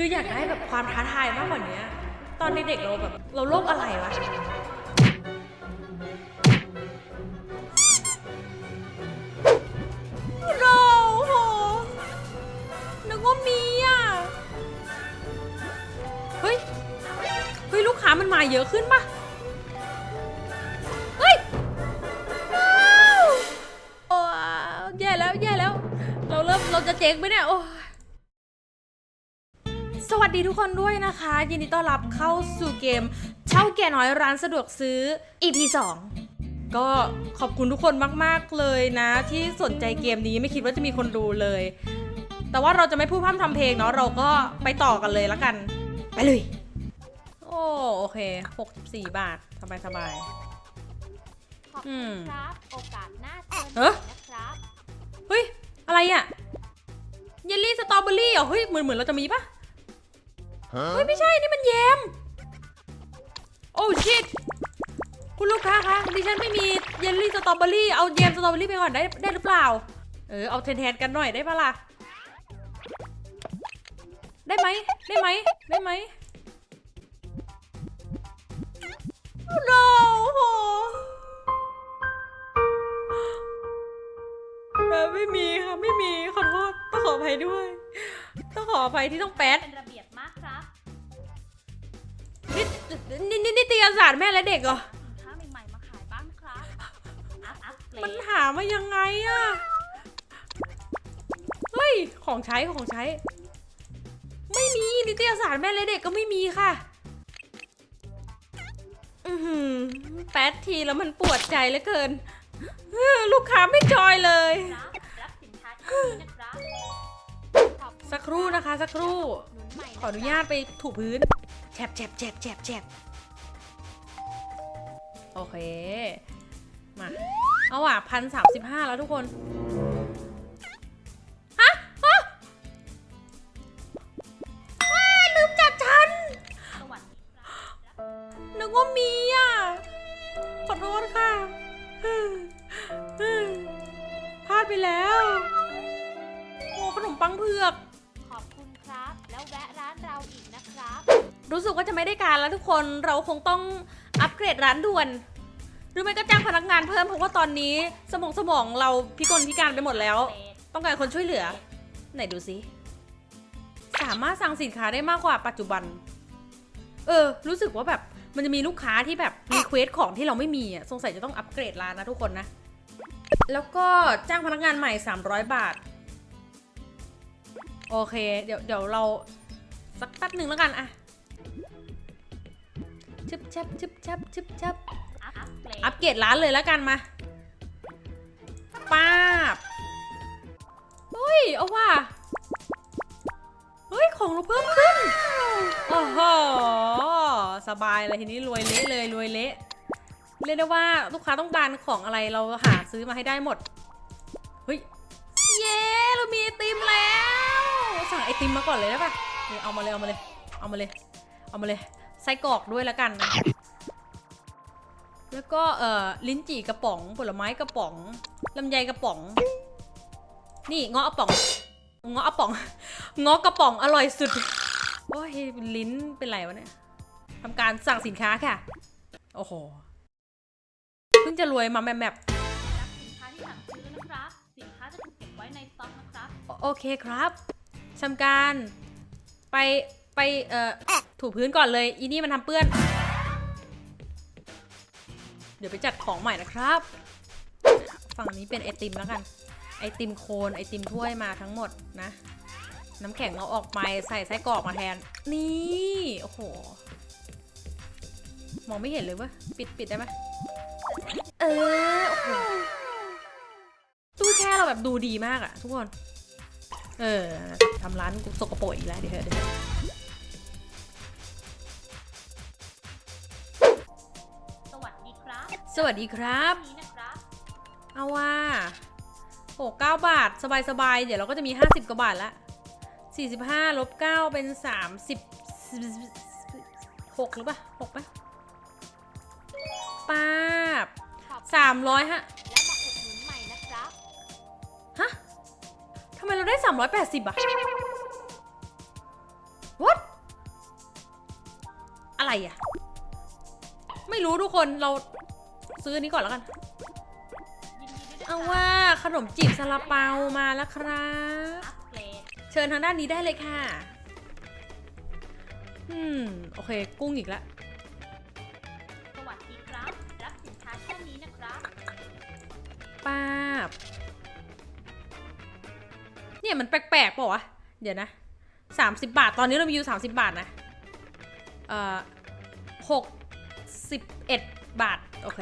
คืออยากได้แบบความท้าทายมากกว่านี้ ตอนเด็กๆเราแบบเราโลกอะไรวะ เราโหนึกว่ามีอะ เฮ้ย เฮ้ย ลูกค้ามันมาเยอะขึ้นปะเฮ้ยว้าวโอ้แย่แล้วแย่แล้ว เราเริ่มเราจะเจ๊งไหมเนี่ยโอ้ สวัสดีทุกคนด้วยนะคะ ยินดีต้อนรับเข้าสู่เกม เช่าแก่น้อยร้านสะดวกซื้อ EP 2 ก็ขอบคุณทุกคนมากๆเลยนะ ที่สนใจเกมนี้ไม่คิดว่าจะมีคนดูเลย แต่ว่าเราจะไม่พูดพร่ำทำเพลงเนาะเราก็ไปต่อกันเลยละกัน ไปเลย โอ้โอเค 64 บาทสบายสบาย ขอบอืคุม ณครับ โอกาสหน้าเชิญเอ๊ะใหม่นะครับเฮ้ย อะไรอะเยลลี่สตรอเบอรี่เหรอเฮ้ยเหมือนเหมือนเราจะมีปะ เฮ้ยไม่ใช่นี่มันแยม โอ้ชิตคุณลูกค้าคะดิฉันไม่มีเยลลี่สตรอเบอรี่เอาแยมสตรอเบอรี่ไปก่อนได้ได้หรือเปล่า เออเอาแทนๆกันหน่อยได้ปะล่ะได้ไหมได้ไหมได้ไหมโน้โหไม่มีค่ะไม่มีขอโทษต้องขออภัยด้วย ต้องขออภัยที่ต้องแป๊ด นี่นี่นี่นิตยสารแม่และเด็กเหรอ สินค้าใหม่ๆมาขายบ้างครับอัพอัพเกรมันดหามายังไงอะเฮ้ย ของใช้ของใช้ ไม่มีนิตยสารแม่และเด็กก็ไม่มีค่ะ อือหือแป๊ดทีแล้วมันปวดใจเหลือเกินเออลูกค้าไม่จอยเลย รับรับสินค้าที่นี้นะครับขอบณสักครู่นะคะ สักครู่ หนุนใหม่ะขออนุญาตไปถูพื้น ฉบแฉบแฉบแฉบแฉบโอเค มา เอาอะพันสามสิบห้าแล้วทุกคน ฮะ ฮะว้ายลืมจัดฉันสวัสดีครับนึกว่ามีอะ ขอโทษค่ะ พลาดไปแล้ว โอ้ขนมปังเผือก ขอบคุณครับ แล้วแวะ รู้สึกว่าจะไม่ได้การแล้วทุกคนเราคงต้องอัปเกรดร้านด่วน หรือไม่ก็จ้างพนักงานเพิ่มเพราะว่าตอนนี้สมองสมองเราพิกลพิการไปหมดแล้ว ต้องการคนช่วยเหลือ ไหนดูสิสามารถสั่งสินค้าได้มากกว่าปัจจุบัน เออ รู้สึกว่าแบบมันจะมีลูกค้าที่แบบรีเควสของที่เราไม่มีอะสงสัยจะต้องอัปเกรดร้านนะทุกคนนะ แล้วก็จ้างพนักงานใหม่ 300 บาท โอเค เดี๋ยวเดี๋ยวเราสักแป๊บหนึ่งแล้วกันอะ ชึบชับชึบชับชึบชับอัพอัพเกรดอัปเกรดร้านเลยแล้วกันมาป้าบเฮ้ย เอาว่ะเฮ้ย ของเราเพิ่มขึ้น โอ้โห สบายเลยทีนี้รวยเละเลยรวยเละ เรียกได้ว่าลูกค้าต้องการของอะไรเราหาซื้อมาให้ได้หมด เฮ้ย เย้ เรามีไอติมแล้ว สั่งไอติมมาก่อนเลยได้ปะนี่เอามาเลยเอามาเลย เอามาเลย เอามาเลย ไส้กรอกด้วยแล้วกันนะแล้วก็เอ่อลิ้นจี่กระป๋องผลไม้กระป๋องลำไยกระป๋อง นี่เงาะกระป๋องเงาะกระป๋องเงาะกระป๋องอร่อยสุดโอ้ยลิ้นเป็นไรวะเนี่ยทำการสั่งสินค้าค่ะ โอ้โหเพิ่งจะรวยมาแมบแมบรับสินค้าที่สั่งซื้อนะครับ สินค้าจะถูกเก็บไว้ในสต็อกนะครับ โอเคครับทำการไป ไปเอ่อถูพื้นก่อนเลย อีนี่มันทำเปื้อน เดี๋ยวไปจัดของใหม่นะครับ ฝั่งนี้เป็นไอติมแล้วกัน ไอติมโคนไอติมถ้วยมาทั้งหมดนะ น้ำแข็งเราออกไปใส่ไส้กรอกมาแทน นี่ โอ้โห มองไม่เห็นเลยเวะปิดปิดได้ไหมเออ โอ้โห ตู้แช่เราแบบดูดีมากอะทุกคน เออทำร้านสกปรกอีกแล้วเดี๋ยวเถอะเดี๋ยว สวัสดีครับ นี้นะครับเอาว่าโอ้เก้าบาทสบายสบายๆ เดี๋ยวเราก็จะมี 50 กว่าบาทละ 45ลบ9เป็น 30 6หรือปะ6ปะป้าบขอบคุณสามร้อยฮะ และมาอุดหนุนใหม่นะครับ ฮะ ทำไมเราได้ 380อะ what อะไรอะไม่รู้ทุกคนเรา ซื้ออันนี้ก่อนแล้วกันยินดีด้วยนะคะเอาว่าขนมจีบซาลาเปามาแล้วครับ อัปเกรดเชิญทางด้านนี้ได้เลยค่ะ อืม โอเค กุ้งอีกแล้ว สวัสดีครับ รับสินค้าแค่นี้นะครับ ป้าบ เนี่ยมันแปลกๆเปล่าวะ เดี๋ยวนะสามสิบบาท ตอนนี้เรามีอยู่สามสิบบาทนะ เอ่อหกสิบเอ็ดบาท โอเค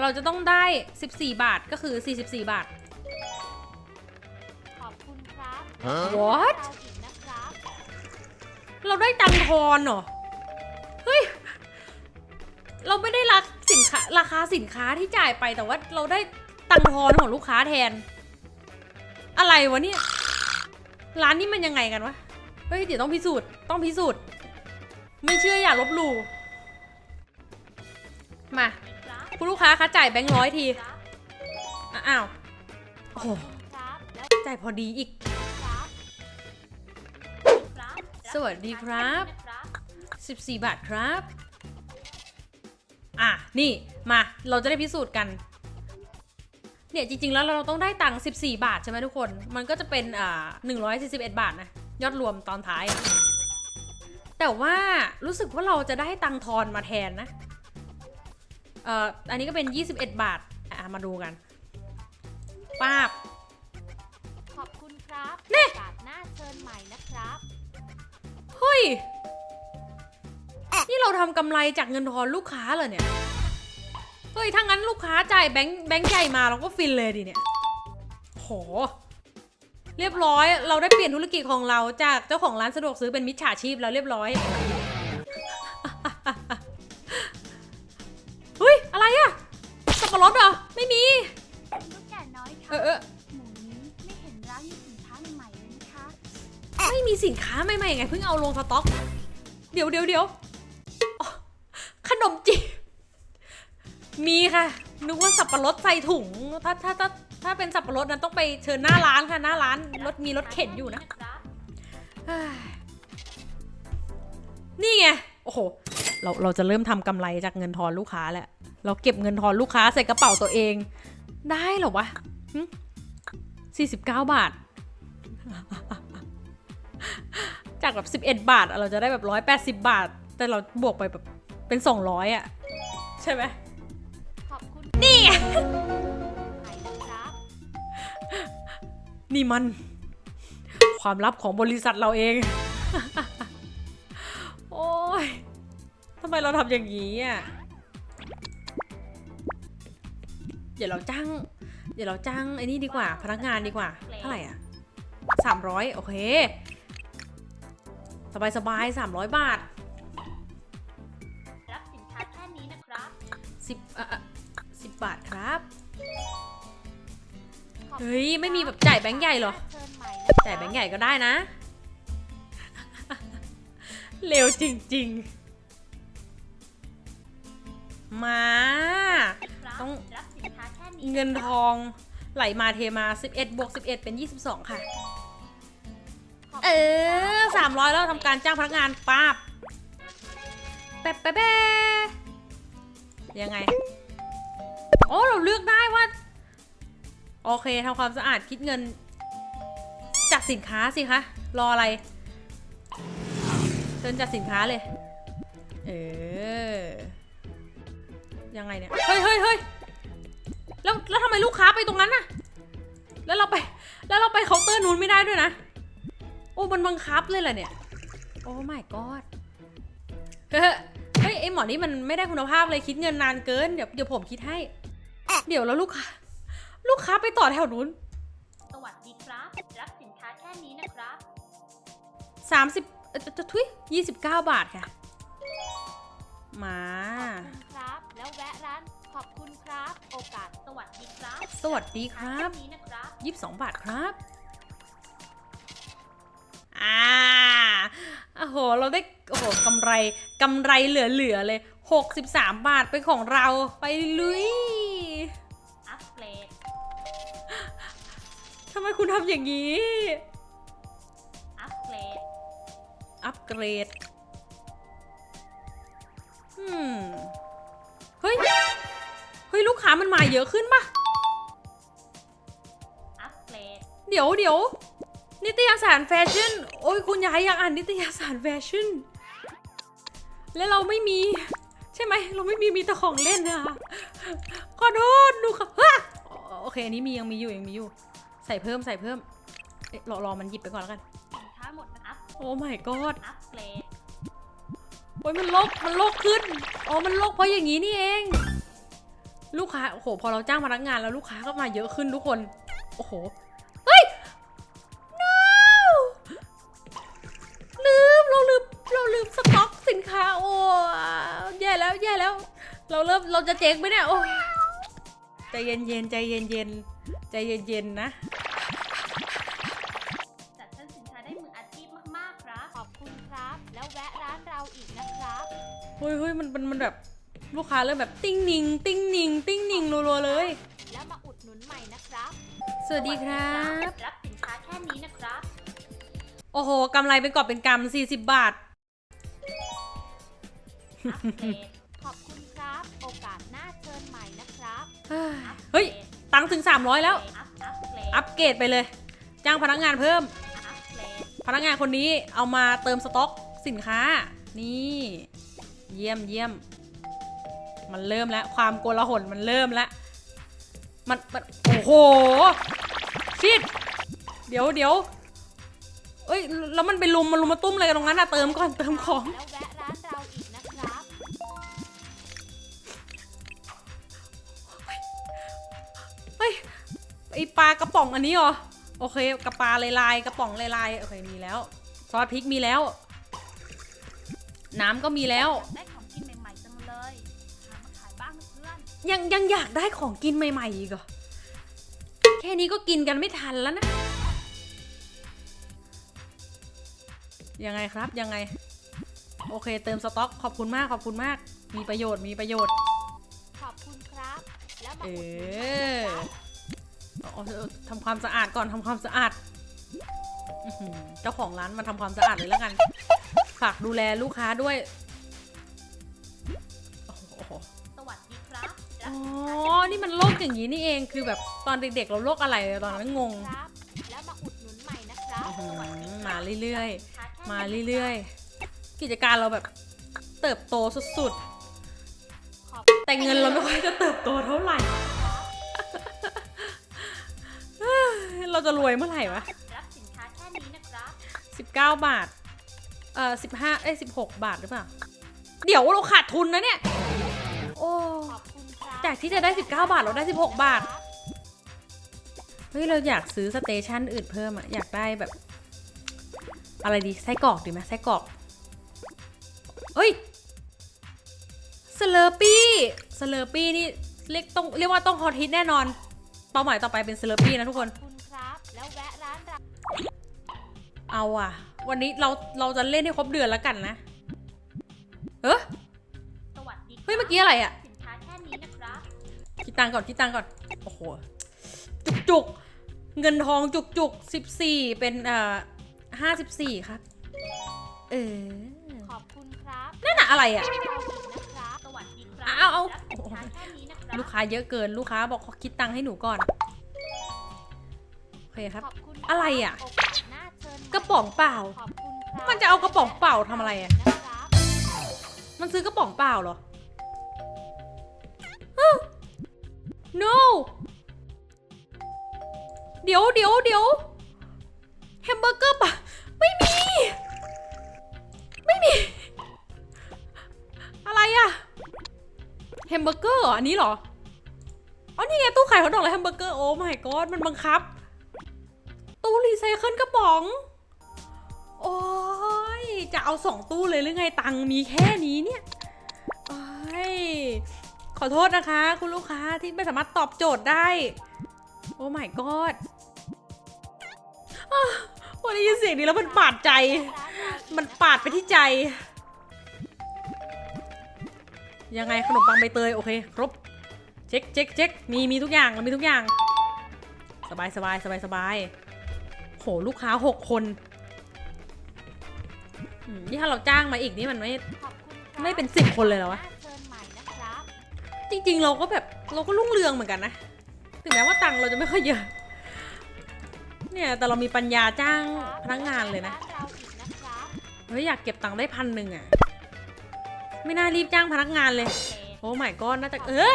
เราจะต้องได้สิบสี่บาทก็คือสี่สิบสี่บาท ขอบคุณครับ What? เราอีกนะครับเราได้ตังค์ทอนเหรอ เฮ้ย เราไม่ได้รักสินค้าราคาสินค้าที่จ่ายไปแต่ว่าเราได้ตังค์ทอนของลูกค้าแทน อะไรวะเนี่ย ร้านนี้มันยังไงกันวะ เฮ้ยเดี๋ยวต้องพิสูจน์ต้องพิสูจน์ ไม่เชื่ออย่าลบหลู่ มาอีก คุณลูกค้าคะจ่ายแบงค์ร้อยที อ้าว โอ้โหจ่ายพอดีอีก สวัสดีครับสินค้าแค่นี้นะครับ 14 บาทครับ อะ นี่ มา เราจะได้พิสูจน์กัน เนี่ย จริง ๆ แล้วเราต้องได้ตังค์14 บาทใช่ไหมทุกคน มันก็จะเป็นอ่า141 บาทนะ ยอดรวมตอนท้าย แต่ว่ารู้สึกว่าเราจะได้ตังค์ทอนมาแทนนะ เอ่ออันนี้ก็เป็น 21 บาท อะ มาดูกันป้าบ ขอบคุณครับนี่ โอกาสหน้าเชิญใหม่นะครับ เฮ้ย นี่เราทำกำไรจากเงินทอนลูกค้าเหรอเนี่ย เฮ้ย ถ้างั้นลูกค้าจ่ายแบงค์แบงค์ใหญ่มาเราก็ฟินเลยดิเนี่ย โห เรียบร้อย เราได้เปลี่ยนธุรกิจของเราจากเจ้าของร้านสะดวกซื้อเป็นมิจฉาชีพแล้วเรียบร้อย บปะรดเหรอ ไม่มี ลูกแก่น้อยเออเออหมูนี้ไม่เห็นร้านมีสินค้าใหม่ๆเลยนะคะไม่มีสินค้าใหม่ๆไงเพิ่งเอาลงสต็อก เดี๋ยวเดี๋ยวเดี๋ยวอ๋อขนมจีบมีค่ะ นึกว่าสับปะรดใส่ถุง ถ้าถ้าถ้าถ้าเป็นสับปะรดนั้นต้องไปเชิญหน้าร้านค่ะ หน้าร้านรถมีรถเข็นอยู่นะเฮ้ยนี่ไง โอ้โห เราเราจะเริ่มทำกำไรจากเงินทอนลูกค้าแล้ว เราเก็บเงินทอนลูกค้าใส่กระเป๋าตัวเอง ได้เหรอวะสี่สิบเก้าบาท จากแบบสิบเอ็ดบาทอะเราจะได้แบบร้อยแปดสิบาท แต่เราบวกไปแบบเป็นสองร้อยอะใช่ไหมขอบคุณนี่ไงใหม่นะครับนี่มัน ความลับของบริษัทเราเอง โอ้ยทำไมเราทำอย่างนี้อะ ดี๋ยวเราจ้าง เดี๋ยวเราจ้างไอ้นี่ดีกว่า พนักงานดีกว่า เท่าไหร่อะสามร้อยโอเค สบายสบายสามร้อยบาทรับสินค้าแค่นี้นะครับสิบอะอะสิบบาทครับขอบคุณเฮ้ย ไม่มีแบบจ่ายแบงค์ใหญ่เหรอเชิญใหม่นะครับจ่ายแบงค์ใหญ่ก็ได้นะ เร็วจริง ๆ มาครับต้อง เงินทะครับองไหลมาเทมา 11บวก11 เป็น 22 ค่ะขบคุณเออ300 แล้วทำการจ้างพนักงานป้าบแป๊บแป๊บแป๊บยังไง โอ้ เราเลือกได้ว่า โอเคทำความสะอาดคิดเงิน จากสินค้าสิคะ รออะไร เชิญจากสินค้าเลย เออ ยังไงเนี่ย เฮ้ยเฮ้ยเฮ้ย แล้วแล้วทำไมลูกค้าไปตรงนั้นน่ะ แล้วเราไป แล้วเราไปเคาน์เตอร์นู้นไม่ได้ด้วยนะ โอ้มันบังคับเลยแหละเนี่ย โอ้ my god เฮ้ยเฮ้ยไอหมอนี่มันไม่ได้คุณภาพเลยคิดเงินนานเกิน เดี๋ยวเดี๋ยวผมคิดให้ เดี๋ยวแล้วลูกค้า ลูกค้าไปต่อแถวนู้น สวัสดีครับ รับสินค้าแค่นี้นะครับสามสิบเอ่อจะจะทุยยี่สิบเก้าบาทค่ะ มาขอบคุณครับ แล้วแวะร้านขอบคุณครับ โอกาสสวัสดีครับสวัสดีครับแค่นี้นะครับ ยี่สิบสองบาทครับ อ่า โอ้โห เราได้ โอ้โหกำไรกำไรเหลือๆเลยหกสิบสามบาทเป็นของเรา ไปลุย อัปเกรด ทำไมคุณทำอย่างนี้ อัปเกรด อัปเกรดามันมาเยอะขึ้นปะอัปเกรดเดี๋ยวเดี๋ยวนิตยสารแฟชั่น โอ้ยคุณยายอยากอ่านนิตยสารแฟชั่น แล้วเราไม่มี ใช่ไหม เราไม่มีมีแต่ของเล่นนะคะขอโทษดูค่ะฮะอ๋อโอเค อันนี้มียังมีอยู่ยังมีอยู่ ใส่เพิ่มใส่เพิ่มเอ๊ะรอรอมันหยิบไปก่อนแล้วกันสินค้าหมดนะอัพโอ้ my god อัปเกรดโอ้ยมันโลกมันโลกขึ้น อ๋อ มันโลกเพราะอย่างนี้นี่เอง ลูกค้าโอ้โหพอเราจ้างพนักงานแล้วลูกค้าก็มาเยอะขึ้นทุกคนโอ้โหเฮ้ย no ลืมเราลืมเราลืมสต็อกสินค้าโอ้แย่แล้วแย่แล้ว เราเริ่มเราจะเจ๊งไหมเนี่ยโอ้ยใจเย็นเย็นๆใจเย็นเย็นๆใจเย็นเย็นๆนะจัดชั้นสินค้าได้มืออาชีพมากๆครับขอบคุณครับ แล้วแวะร้านเราอีกนะครับเฮ้ยเฮ้ยมันมันมันแบบ ลูกค้าเริ่มแบบติ้งนิงติ้งนิงติ้งนิงรัวๆเลย แล้วมาอุดหนุนใหม่นะครับสวัสดีครับ รับสินค้าแค่นี้นะครับ โอ้โหกำไรเป็นกอบเป็นกำ40 บาท อัปเกรดขอบคุณครับ โอกาสหน้าเชิญใหม่นะครับเฮ้ย ตังค์ถึง 300 แล้ว อัพอัปเกรดอัปเกรดไปเลย จ้างพนักงานเพิ่ม อัปเกรดพนักงานคนนี้เอามาเติมสต็อกสินค้า นี่ เยี่ยมเยี่ยม มันเริ่มแล้ว ความโกลาหลมันเริ่มแล้ว มันมันโอ้โหชิดเดี๋ยวเดี๋ยวเอ้ยแล้วมันไปลุมมันลุมมาตุ้มอะไรกันตรงนั้นอะเติมก่อนเติมของ แล้วแวะร้านเราอีกนะครับ เฮ้ยไอปลากระป๋องอันนี้เหรอ โอเคกระปลาลายลายๆกระป๋องลายลายๆโอเคมีแล้ว ซอสพริกมีแล้ว น้ำก็มีแล้วได้ของกิ ยังยังอยากได้ของกินใหม่ ๆ อีกเหรอ แค่นี้ก็กินกันไม่ทันแล้วนะ ยังไงครับยังไง โอเคเติมสต็อกขอบคุณมากขอบคุณมาก มีประโยชน์มีประโยชน์ ขอบคุณครับ แล้วมาเออุดหนุนใหม่อนะครับเอาเอาทำความสะอาดก่อนทำความสะอาดอื้อหือเจ้าของร้านมาทำความสะอาดเลยแล้วกัน ฝากดูแลลูกค้าด้วย อ๋รับอนี่มันโรคอย่างนี้นี่เอง คือแบบตอนเด็กๆเราโรคอะไรตอนนั้นงงครับแล้วมาอุดหนุนใหม่นะครับอื้อหือสวัสดีคบมาเรื่อยสินค้แค่ๆมานี้เรื่อยๆ กิจการเราแบบเติบโตสุดขอบๆแต่เงินเราไม่ค่อยจะเติบโตเท่าไหร่ เราจะรวยเมื่อไหร่วะ รับสินค้าแค่นี้นะครับสิบเก้าบาท เอ่อสิบห้าเอ้ยสิบหกบาทหรือเปล่า เดี๋ยวเราขาดทุนนะเนี่ย จากที่จะได้ 19 บาทเราได้ 16 บาท เฮ้ย เราอยากซื้อสเตชันอื่นเพิ่มอะอยากได้แบบ อะไรดี ไส้กรอกดีไหมไส้กรอกเฮ้ยสเลอร์ปี้สเลอร์ปี้นี่เรียกต้องเรียกว่าต้องฮอตฮิตแน่นอน เป้าหมายต่อไปเป็นสเลอร์ปี้นะทุกคนขอบคุณครับแล้วแวะร้านเราเอาอะวันนี้เราเราจะเล่นให้ครบเดือนแล้วกันนะ เอ้อสวัสดีครับเฮ้ยเมื่อกี้อะไรอะ คิดตังค์ก่อนคิดตังค์ก่อน โอ้โห จุกจุกๆเงินทองจุกจุกสิบสี่เป็นเอ่อห้าสิบสี่ครับ เออ ขอบคุณครับนั่นน่ะอะไรอะเราอีกนะครับสวัสดีครัเอาเอารับสินค้าแค่นี้นะครับลูกค้าเยอะเกินลูกค้าบอกขอคิดตังค์ให้หนูก่อน โอเคครับ ขอบคุณคบอะไรอะโอกาสหน้าเชิญใหม่กระป๋องเปล่า ขอบคุณครับมันจะเอากระป๋องเปล่าทำอะไรอะ นะครับ มันซื้อกระป๋องเปล่าเหรอ no เดี๋ยวเดี๋ยวเดี๋ยวแฮมเบอร์เกอร์ปะไม่มี ไม่มี อะไรอะแฮมเบอร์เกอร์อันนี้เหรออ๋อนี่ไงตู้ขายฮอทดอกและแฮมเบอร์เกอร์โอ้ my god มันบังคับ ตู้รีไซเคิลกระป๋อง โอ้ยจะเอาสองตู้เลยหรือไงตังมีแค่นี้เนี่ยโอ้ย อโทษนะคะ คุณลูกค้าที่ไม่สามารถตอบโจทย์ได้ โอ้ my god อ้าวพอได้ยินเสียงนี้แล้วมันปาดใจ มันปาดไปที่ใจ ยังไงขนมปังใบเตยโอเค ครบ เช็คเช็คเช็คมีมีทุกอย่างเรามีทุกอย่าง สบายสบายสบายสบายโหลูกค้าหกคนนี่ถ้าเราจ้างมาอีกนี่มันไม่ ไม่เป็นสิบคนเลยเหรอวะ จริง ๆ เราก็แบบเราก็รุ่งเรืองเหมือนกันนะ ถึงแม้ว่าตังค์เราจะไม่ค่อยเยอะ เนี่ยแต่เรามีปัญญาจ้างพนักงานเลยนะ เฮ้ยอยากเก็บตังค์ได้พันหนึ่งอะไม่น่ารีบจ้างพนักงานเลย โอ้ my god น่าจะเออ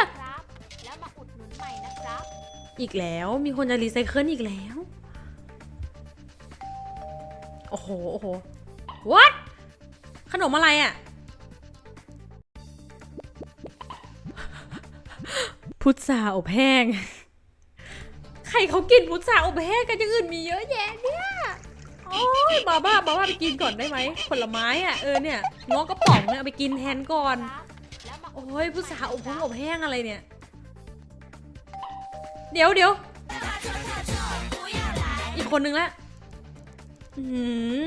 แล้วมาอุดหนุนใหม่นะครับ อีกแล้วมีคนจะรีไซเคิลอีกแล้ว โอ้โห โอ้โห what ขนมอะไรอะ พุทราอบแห้ง ใครเขากินพุทราอบแห้งกันอย่างอื่นมีเยอะแยะเนี่ย โอ้ยบาบ้าบาบ้าไปกินก่อนได้ไหม ผลไม้อะเออเนี่ยงอกระป๋องเนี่ยเอาไปกินแทนก่อน โอ้ยพุทราอบใหแห้งอบแห้งอะไรเนี่ย เดี๋ยวเดี๋ยวอีกคนนึงละ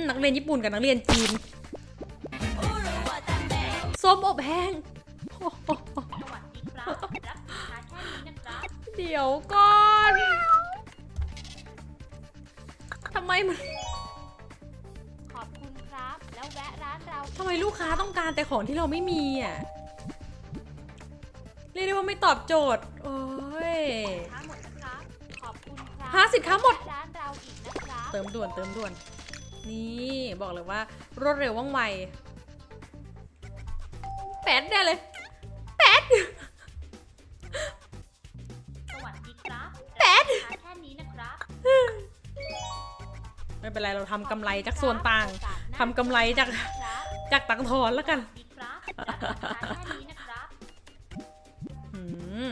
นักเรียนญี่ปุ่นกับนักเรียนจีนส้มอบแห้ง เดี๋ยวก่อนทำไมมันขอบคุณครับ แล้วแวะร้านเราอีกทำไมลูกค้าต้องการแต่ของที่เราไม่มีอะ เรียกได้ว่าไม่ตอบโจทย์ โอ้ยสินค้าหมดนะครับ ขอบคุณครับฮะสินค้าหมด แวะร้านเราอีกนะครับเติมด่วนเติมด่วน นี่บอกเลยว่ารวดเร็วว่องไวแปดแน่เลย ไม่เป็นไรเราทำกำไรจากส่วนต่างทำกำไรจากครับจากตังค์ทอนแล้วกันสวัสดีครับรับสินค้าแค่นี้นะครับหืม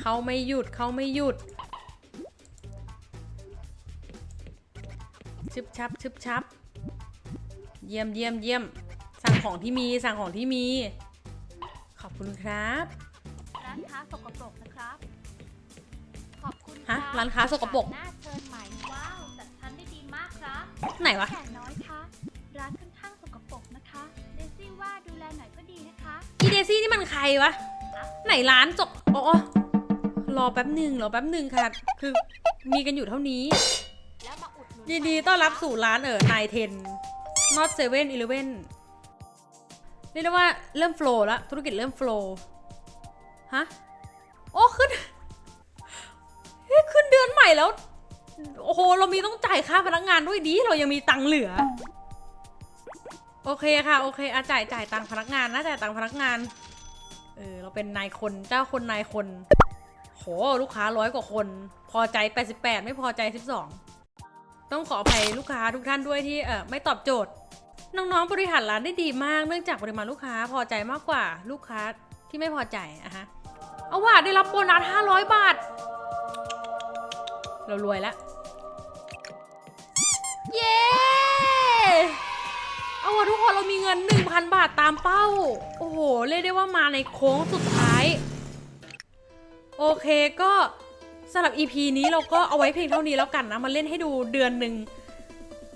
เขาไม่หยุดเขาไม่หยุดชึบชับชึบชับ เยี่ยมเยี่ยมเยี่ยมสั่งของที่มีสั่งของที่มี ขอบคุณครับร้านค้าสกปรกนะครับขอบคุณฮะคบร้านค้าสกปรกหน้า ไหนวะ แขกน้อยคะร้านค่อนข้างสกปรกนะคะเดซี่ว่าดูแลหน่อยก็ดีนะคะอีเดซี่นี่มันใครวะ ไหนร้านจกอ๋ออ๋อรอแป๊บหนึ่งรอแป๊บหนึ่งค่ะ คือมีกันอยู่เท่านี้ แล้วมาอุดหนุนยินดีต้อนรับสู่ร้านเออนายเทน not seven eleven เรียกได้ว่าเริ่มโฟล์แล้วธุรกิจเริ่มโฟล์ฮะ โอ้ขึ้นเฮ้ยขึ้นเดือนใหม่แล้ว โอ้โห เรามีต้องจ่ายค่าพนักงานด้วยดีเรายังมีตังค์เหลือ โอเคค่ะ โอเคอาจ่ายจ่ายตังค์พนักงานนะจ่ายตังค์พนักงาน เออ เราเป็นนายคนเจ้าคนนายคน โห ลูกค้าร้อยกว่าคน พอใจ 88 ไม่พอใจ 12 ต้องขออภัยลูกค้าทุกท่านด้วยที่เออไม่ตอบโจทย์ น้องๆ บริหารร้านได้ดีมาก เนื่องจากปริมาณลูกค้าพอใจมากกว่าลูกค้าที่ไม่พอใจอะฮะ เอาว่าได้รับโบนัส500 บาท เรารวยแล้วเย้ เอาว่ะทุกคนเรามีเงิน 1,000 บาทตามเป้า โอ้โห เรียกได้ว่ามาในโค้งสุดท้าย โอเคก็สำหรับ EP นี้เราก็เอาไว้เพียงเท่านี้แล้วกันนะ มาเล่นให้ดูเดือนหนึ่ง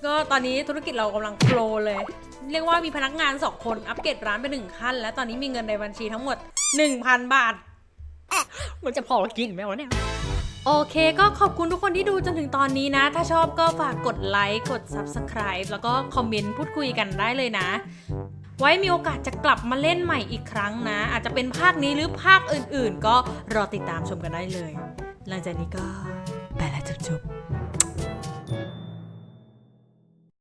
ก็ตอนนี้ธุรกิจเรากำลังโฟลว์เลย เรียกว่ามีพนักงาน 2 คนอัปเกรดร้านไปหนึ่งขั้น และตอนนี้มีเงินในบัญชีทั้งหมด 1,000 บาท มันจะพอกินไหมวะเนี่ย โอเคก็ขอบคุณทุกคนที่ดูจนถึงตอนนี้นะ ถ้าชอบก็ฝากกดไลค์ กด Subscribe แล้วก็คอมเมนต์พูดคุยกันได้เลยนะ ไว้มีโอกาสจะกลับมาเล่นใหม่อีกครั้งนะ อาจจะเป็นภาคนี้หรือภาคอื่นๆ ก็รอติดตามชมกันได้เลย หลังจากนี้ก็ไปแล้วจุ๊บๆ